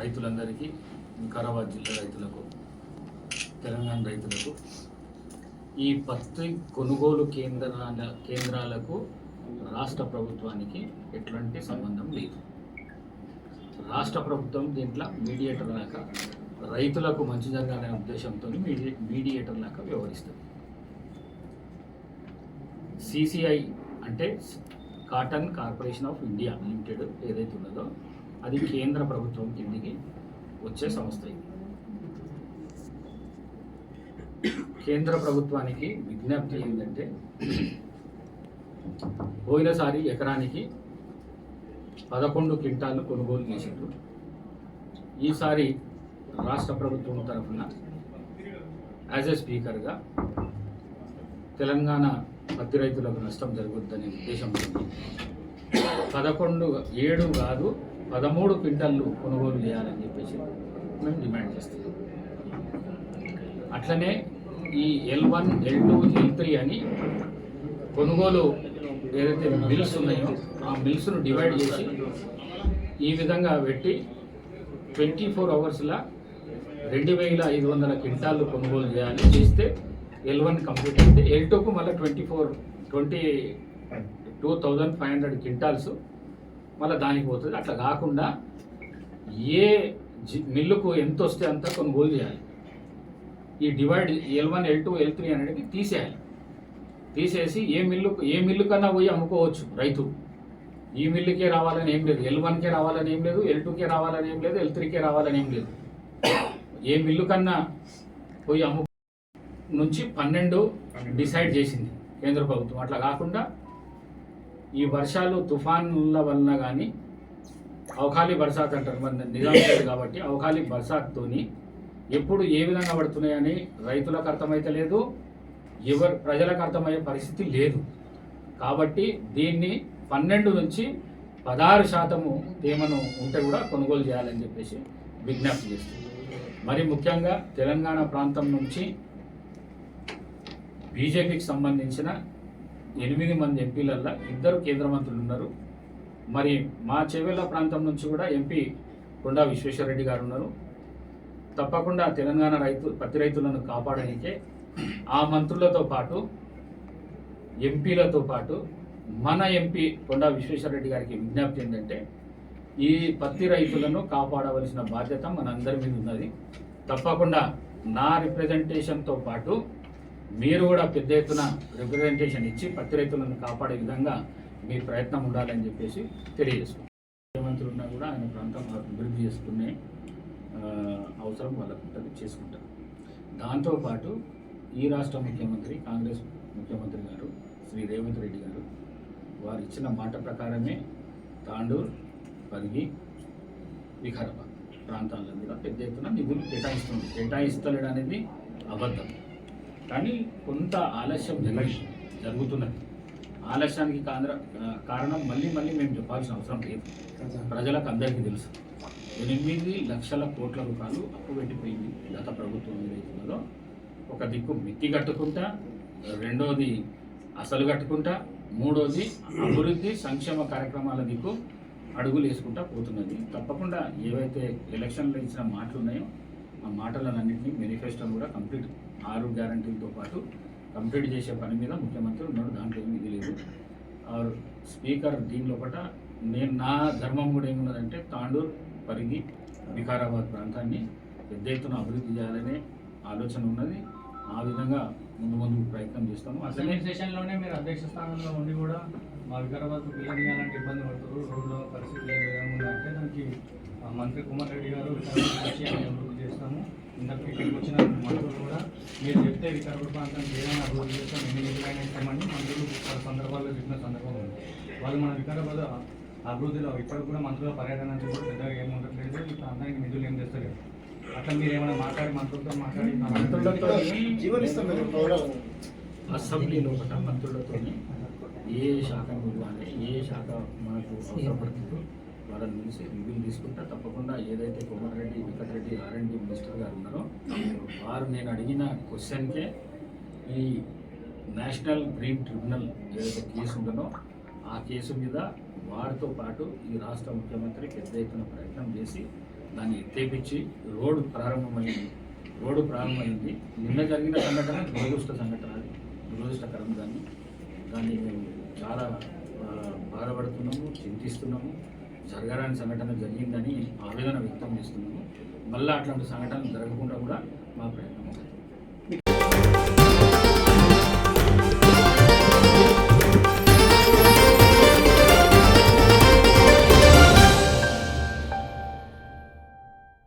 రైతులందరికీ వికారాబాద్ జిల్లా రైతులకు తెలంగాణ రైతులకు ఈ పత్తి కొనుగోలు కేంద్రాల కేంద్రాలకు రాష్ట్ర ప్రభుత్వానికి ఎట్లాంటి సంబంధం లేదు. రాష్ట్ర ప్రభుత్వం దీంట్లో మీడియేటర్ లాగా రైతులకు మంచి జరగాలనే ఉద్దేశంతో మీడియేటర్ లాగా వ్యవహరిస్తుంది. సిసిఐ అంటే cotton corporation of India limited ఏదైతే ఉన్నదో అది కేంద్ర ప్రభుత్వం కిందికి వచ్చే సంస్థ ఇది. కేంద్ర ప్రభుత్వానికి విజ్ఞప్తి ఏంటంటే పోయినసారి ఎకరానికి పదకొండు క్వింటాలు కొనుగోలు చేసిండ్రు. ఈసారి రాష్ట్ర ప్రభుత్వం తరఫున యాజ్ ఎ స్పీకర్గా తెలంగాణ పత్తి రైతులకు నష్టం జరుగుద్దనే ఉద్దేశంతో పదకొండు ఏడు కాదు పదమూడు క్వింటాళ్ళు కొనుగోలు చేయాలని చెప్పేసి మేము డిమాండ్ చేస్తున్నాం. అట్లనే ఈ L one L two L three అని కొనుగోలు ఏదైతే మిల్స్ ఉన్నాయో ఆ మిల్స్ను డివైడ్ చేసి ఈ విధంగా పెట్టి ట్వంటీ ఫోర్ అవర్స్లో రెండు వేల ఐదు వందల క్వింటాళ్ళు కొనుగోలు చేయాలి. చేస్తే ఎల్ వన్ కంప్లీట్ అయితే ఎల్ టూకు మళ్ళీ twenty four twenty two thousand five hundred quintals మళ్ళీ దానికి పోతుంది. అట్లా కాకుండా ఏ జి- మిల్లుకు ఎంత వస్తే అంత కొనుగోలు చేయాలి. ఈ divide L one L two L three అనేది తీసేయాలి. తీసేసి ఏ మిల్లు ఏ మిల్లు కన్నా పోయి అమ్ముకోవచ్చు రైతు. ఈ మిల్లుకే రావాలని ఏం లేదు. ఎల్ వన్కే రావాలని ఏం లేదు. ఎల్ టూకే రావాలని ఏం లేదు. ఎల్ త్రీకే రావాలని ఏం లేదు. ఏ మిల్లు కన్నా పోయి అమ్ము నుంచి పన్నెండు. డిసైడ్ చేసింది కేంద్ర ప్రభుత్వం. అట్లా కాకుండా ఈ వర్షాలు తుఫాన్ల వలన కానీ అవకాలి బర్సాత్ అంటారు. మన నిజాం కాబట్టి అవకాలి బర్సాత్తోని ఎప్పుడు ఏ విధంగా పడుతున్నాయని రైతులకు అర్థమైతే లేదు ఎవరు ప్రజలకు అర్థమయ్యే పరిస్థితి లేదు. కాబట్టి దీన్ని పన్నెండు నుంచి పదహారు శాతము తేమను ఉంటే కూడా కొనుగోలు చేయాలని చెప్పేసి విజ్ఞప్తి చేస్తుంది. మరి ముఖ్యంగా తెలంగాణ ప్రాంతం నుంచి బీజేపీకి సంబంధించిన ఎనిమిది మంది ఎంపీలల్లో ఇద్దరు కేంద్ర మంత్రులు ఉన్నారు. మరి మా చెవెళ్ళ ప్రాంతం నుంచి కూడా ఎంపీ కొండా విశ్వేశ్వరరెడ్డి గారు ఉన్నారు. తప్పకుండా తెలంగాణ రైతు పత్తి రైతులను కాపాడడానికే ఆ మంత్రులతో పాటు ఎంపీలతో పాటు మన ఎంపీ కొండా విశ్వేశ్వరరెడ్డి గారికి విజ్ఞప్తి ఏంటంటే ఈ పత్తి రైతులను కాపాడవలసిన బాధ్యత మనందరి మీద ఉన్నది. తప్పకుండా నా రిప్రజెంటేషన్తో పాటు మీరు కూడా పెద్ద ఎత్తున రిప్రజెంటేషన్ ఇచ్చి పత్తి రైతులను కాపాడే విధంగా మీ ప్రయత్నం ఉండాలని చెప్పేసి తెలియజేసుకుంటాం ముఖ్యమంత్రి ఉన్నా కూడా ఆయన ప్రాంతం అభివృద్ధి చేసుకునే అవసరం వాళ్ళకు ఉంటుంది చేసుకుంటారు. దాంతోపాటు ఈ రాష్ట్ర ముఖ్యమంత్రి కాంగ్రెస్ ముఖ్యమంత్రి గారు శ్రీ రేవంత్ రెడ్డి గారు వారు ఇచ్చిన మాట ప్రకారమే తాండూర్ పరిగి వికారాబాద్ ప్రాంతాల్లో కూడా పెద్ద ఎత్తున నిధులు కేటాయిస్తుంది కేటాయిస్తలేడు అనేది అబద్ధం. కానీ కొంత ఆలస్యం జరగ జరుగుతున్నది. ఆలస్యానికి కాంద్ర కారణం మళ్ళీ మళ్ళీ మేము చెప్పాల్సిన అవసరం లేదు. ప్రజలకు అందరికీ తెలుసు. ఎనిమిది లక్షల కోట్ల రూపాయలు అప్పు పెట్టిపోయింది గత ప్రభుత్వం ఏదైతుందో. ఒక దిక్కు మిత్తి కట్టుకుంటా రెండోది అసలు కట్టుకుంటా మూడోది అభివృద్ధి సంక్షేమ కార్యక్రమాల దిక్కు అడుగులు వేసుకుంటా పోతున్నది. తప్పకుండా ఏవైతే ఎలక్షన్లో ఇచ్చిన మాటలు ఉన్నాయో ఆ మాటలన్నింటినీ మేనిఫెస్టోను కూడా కంప్లీట్ ఆరు గ్యారంటీలతో పాటు కంప్లీట్ చేసే పని మీద ముఖ్యమంత్రి ఉన్నాడు దాంట్లో ఏమి ఇది లేదు. స్పీకర్ దీని లోపల నేను నా ధర్మం కూడా ఏమున్నదంటే తాండూర్ పరిగి వికారాబాద్ ప్రాంతాన్ని పెద్ద ఎత్తున అభివృద్ధి చేయాలనే ఆలోచన ఉన్నది. ఆ విధంగా ముందు ముందు ప్రయత్నం చేస్తాము. అసెంబ్లీ సెషన్లోనే మీరు అధ్యక్ష స్థానంలో ఉండి కూడా మా వికారాబాద్ పిల్లలు ఇవ్వాలంటే ఇబ్బంది పడుతున్నారు రోడ్లో పరిస్థితి ఏ విధంగా ఉందంటే దానికి మంత్రి కుమార్ రెడ్డి గారు వచ్చి అభివృద్ధి చేస్తాము. ఇంతకు ఇక్కడికి వచ్చిన మంత్రులు కూడా మీరు చెప్తే వికారాబాద్ ప్రాంతానికి ఏదైనా అభివృద్ధి చేస్తాం ఎన్ని నిధులైనా ఇస్తామని మంత్రులు పలు సందర్భాల్లో చెప్పిన సందర్భం ఉంది. వాళ్ళు మన వికారాబాద్ అభివృద్ధిలో ఇప్పటికి కూడా మంత్రుల పర్యటన పెద్దగా ఏమి ఉండట్లేదు. ఈ ప్రాంతానికి నిధులు ఏం తెస్తలేదు. అట్లా మీరు ఏమైనా మాట్లాడి మంత్రులతో మాట్లాడి మంత్రులతో జీవనిస్తాం మేము గౌరవం అసెంబ్లీ లోపల మంత్రులతో ఏ శాఖ ఇవ్వాలి ఏ శాఖ మనకు అవసరపడుతుందో వాళ్ళని పిలిచి రివ్యూ తీసుకుంటా తప్పకుండా ఏదైతే కోమటిరెడ్డి వెంకటరెడ్డి ఆర్ఎండ్డి మినిస్టర్ గారు ఉన్నారో వారు నేను అడిగిన క్వశ్చన్కే ఈ నేషనల్ గ్రీన్ ట్రిబ్యునల్ ఏదైతే కేసు ఉంటుందో ఆ కేసు మీద వారితో పాటు ఈ రాష్ట్ర ముఖ్యమంత్రి పెద్ద ఎత్తున ప్రయత్నం చేసి దాన్ని ఎత్తేపించి రోడ్డు ప్రారంభమైంది. రోడ్డు ప్రారంభమైంది. నిన్న జరిగిన సంఘటన దురదృష్ట సంఘటన అది. దురదృష్టకరం దాన్ని. దాన్ని మేము చాలా బాధపడుతున్నాము చింతిస్తున్నాము. జరగరాని సంఘటన జరిగిందని ఆవేదన వ్యక్తం చేస్తున్నాము. మళ్ళీ అట్లాంటి సంఘటనలు జరగకుండా కూడా మా ప్రయత్నం ఉంటుంది